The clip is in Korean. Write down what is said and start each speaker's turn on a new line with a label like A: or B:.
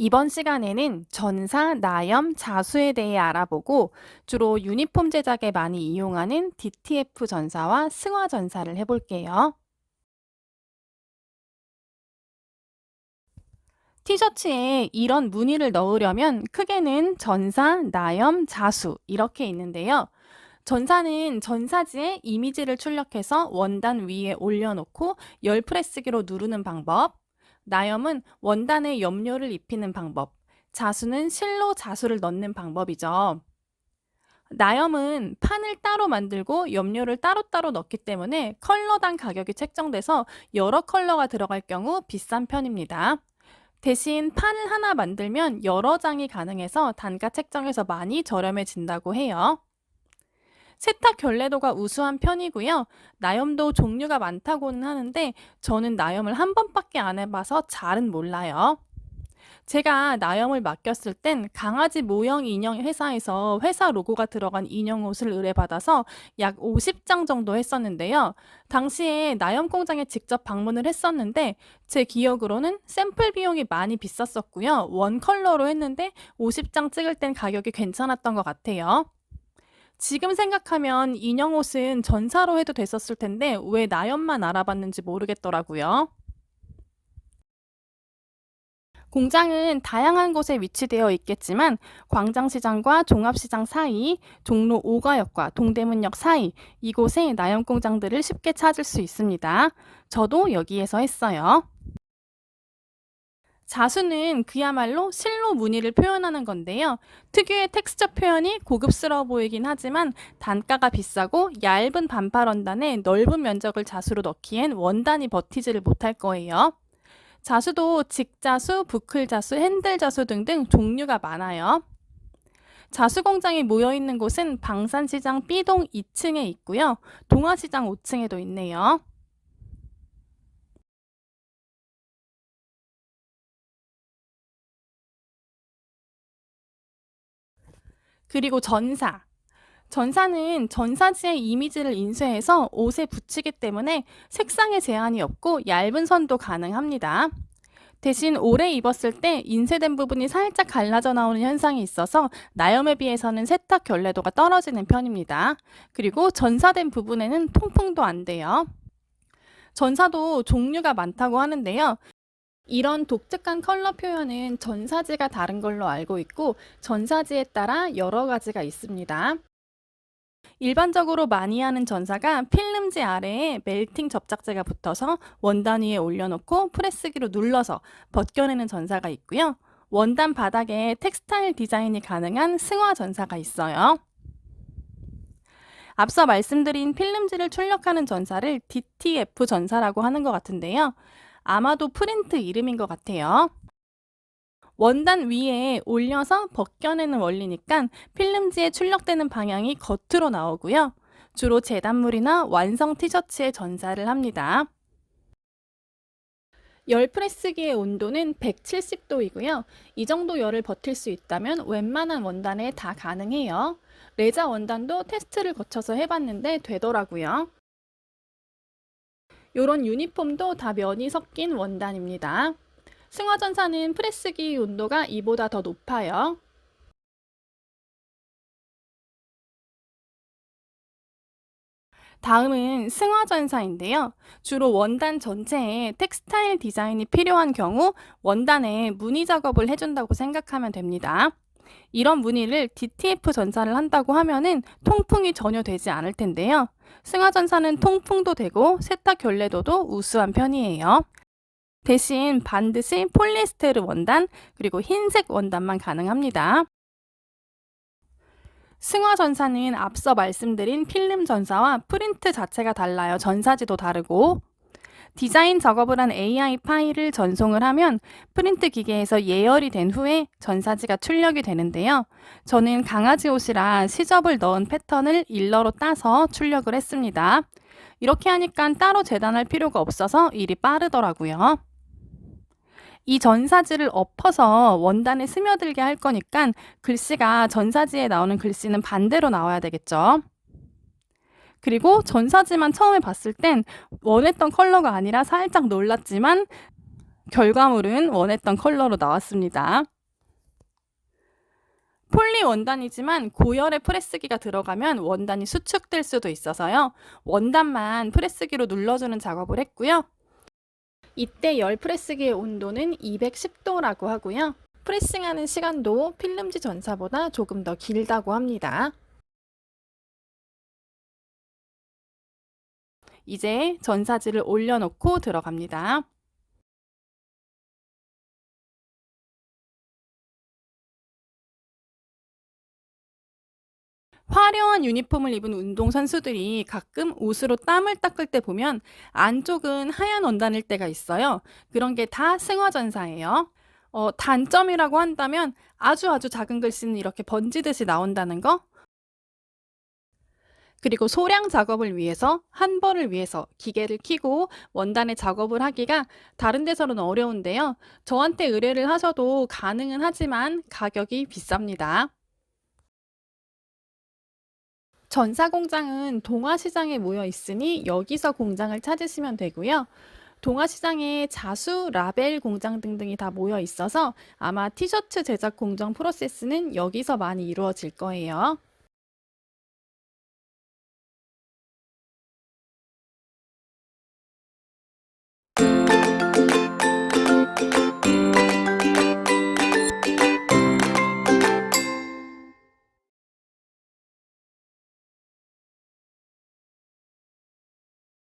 A: 이번 시간에는 전사, 나염, 자수에 대해 알아보고 주로 유니폼 제작에 많이 이용하는 DTF 전사와 승화 전사를 해볼게요. 티셔츠에 이런 무늬를 넣으려면 크게는 전사, 나염, 자수 이렇게 있는데요. 전사는 전사지에 이미지를 출력해서 원단 위에 올려놓고 열 프레스기로 누르는 방법. 나염은 원단에 염료를 입히는 방법. 자수는 실로 자수를 넣는 방법이죠. 나염은 판을 따로 만들고 염료를 따로따로 넣기 때문에 컬러당 가격이 책정돼서 여러 컬러가 들어갈 경우 비싼 편입니다. 대신 판을 하나 만들면 여러 장이 가능해서 단가 책정에서 많이 저렴해진다고 해요. 세탁 결례도가 우수한 편이고요. 나염도 종류가 많다고는 하는데 저는 나염을 한 번밖에 안 해봐서 잘은 몰라요. 제가 나염을 맡겼을 땐 강아지 모형 인형 회사에서 회사 로고가 들어간 인형 옷을 의뢰받아서 약 50장 정도 했었는데요. 당시에 나염 공장에 직접 방문을 했었는데 제 기억으로는 샘플 비용이 많이 비쌌었고요. 원 컬러로 했는데 50장 찍을 땐 가격이 괜찮았던 것 같아요. 지금 생각하면 인형 옷은 전사로 해도 됐었을 텐데 왜 나염만 알아봤는지 모르겠더라고요. 공장은 다양한 곳에 위치되어 있겠지만 광장시장과 종합시장 사이, 종로 5가역과 동대문역 사이 이곳에 나염 공장들을 쉽게 찾을 수 있습니다. 저도 여기에서 했어요. 자수는 그야말로 실로 무늬를 표현하는 건데요. 특유의 텍스처 표현이 고급스러워 보이긴 하지만 단가가 비싸고 얇은 반팔 원단에 넓은 면적을 자수로 넣기엔 원단이 버티지를 못할 거예요. 자수도 직자수, 부클자수, 핸들자수 등등 종류가 많아요. 자수 공장이 모여 있는 곳은 방산시장 B동 2층에 있고요. 동아시장 5층에도 있네요. 그리고 전사. 전사는 전사지의 이미지를 인쇄해서 옷에 붙이기 때문에 색상에 제한이 없고 얇은 선도 가능합니다. 대신 오래 입었을 때 인쇄된 부분이 살짝 갈라져 나오는 현상이 있어서 나염에 비해서는 세탁 결례도가 떨어지는 편입니다. 그리고 전사된 부분에는 통풍도 안 돼요. 전사도 종류가 많다고 하는데요. 이런 독특한 컬러 표현은 전사지가 다른 걸로 알고 있고 전사지에 따라 여러 가지가 있습니다. 일반적으로 많이 하는 전사가 필름지 아래에 멜팅 접착제가 붙어서 원단 위에 올려놓고 프레스기로 눌러서 벗겨내는 전사가 있고요. 원단 바닥에 텍스타일 디자인이 가능한 승화 전사가 있어요. 앞서 말씀드린 필름지를 출력하는 전사를 DTF 전사라고 하는 것 같은데요. 아마도 프린트 이름인 것 같아요. 원단 위에 올려서 벗겨내는 원리니까 필름지에 출력되는 방향이 겉으로 나오고요. 주로 재단물이나 완성 티셔츠에 전사를 합니다. 열 프레스기의 온도는 170도이고요. 이 정도 열을 버틸 수 있다면 웬만한 원단에 다 가능해요. 레자 원단도 테스트를 거쳐서 해봤는데 되더라고요. 이런 유니폼도 다 면이 섞인 원단입니다. 승화전사는 프레스기 온도가 이보다 더 높아요. 다음은 승화전사인데요. 주로 원단 전체에 텍스타일 디자인이 필요한 경우 원단에 무늬 작업을 해준다고 생각하면 됩니다. 이런 무늬를 DTF 전사를 한다고 하면은 통풍이 전혀 되지 않을 텐데요. 승하전사는 통풍도 되고 세탁 결례도도 우수한 편이에요. 대신 반드시 폴리에스테르 원단 그리고 흰색 원단만 가능합니다. 승화 전사는 앞서 말씀드린 필름 전사와 프린트 자체가 달라요. 전사지도 다르고 디자인 작업을 한 AI 파일을 전송을 하면 프린트 기계에서 예열이 된 후에 전사지가 출력이 되는데요. 저는 강아지 옷이라 시접을 넣은 패턴을 일러로 따서 출력을 했습니다. 이렇게 하니까 따로 재단할 필요가 없어서 일이 빠르더라고요. 이 전사지를 엎어서 원단에 스며들게 할 거니까 글씨가 전사지에 나오는 글씨는 반대로 나와야 되겠죠. 그리고 전사지만 처음에 봤을 땐 원했던 컬러가 아니라 살짝 놀랐지만 결과물은 원했던 컬러로 나왔습니다. 폴리 원단이지만 고열의 프레스기가 들어가면 원단이 수축될 수도 있어서요. 원단만 프레스기로 눌러주는 작업을 했고요. 이때 열 프레스기의 온도는 210도라고 하고요. 프레싱하는 시간도 필름지 전사보다 조금 더 길다고 합니다. 이제 전사지를 올려놓고 들어갑니다. 화려한 유니폼을 입은 운동선수들이 가끔 옷으로 땀을 닦을 때 보면 안쪽은 하얀 원단일 때가 있어요. 그런 게 다 승화전사예요. 어, 단점이라고 한다면 아주 아주 작은 글씨는 이렇게 번지듯이 나온다는 거. 그리고 소량 작업을 위해서 한 벌을 위해서 기계를 켜고 원단에 작업을 하기가 다른 데서는 어려운데요. 저한테 의뢰를 하셔도 가능은 하지만 가격이 비쌉니다. 전사 공장은 동아시장에 모여 있으니 여기서 공장을 찾으시면 되고요. 동아시장에 자수, 라벨 공장 등등이 다 모여 있어서 아마 티셔츠 제작 공정 프로세스는 여기서 많이 이루어질 거예요.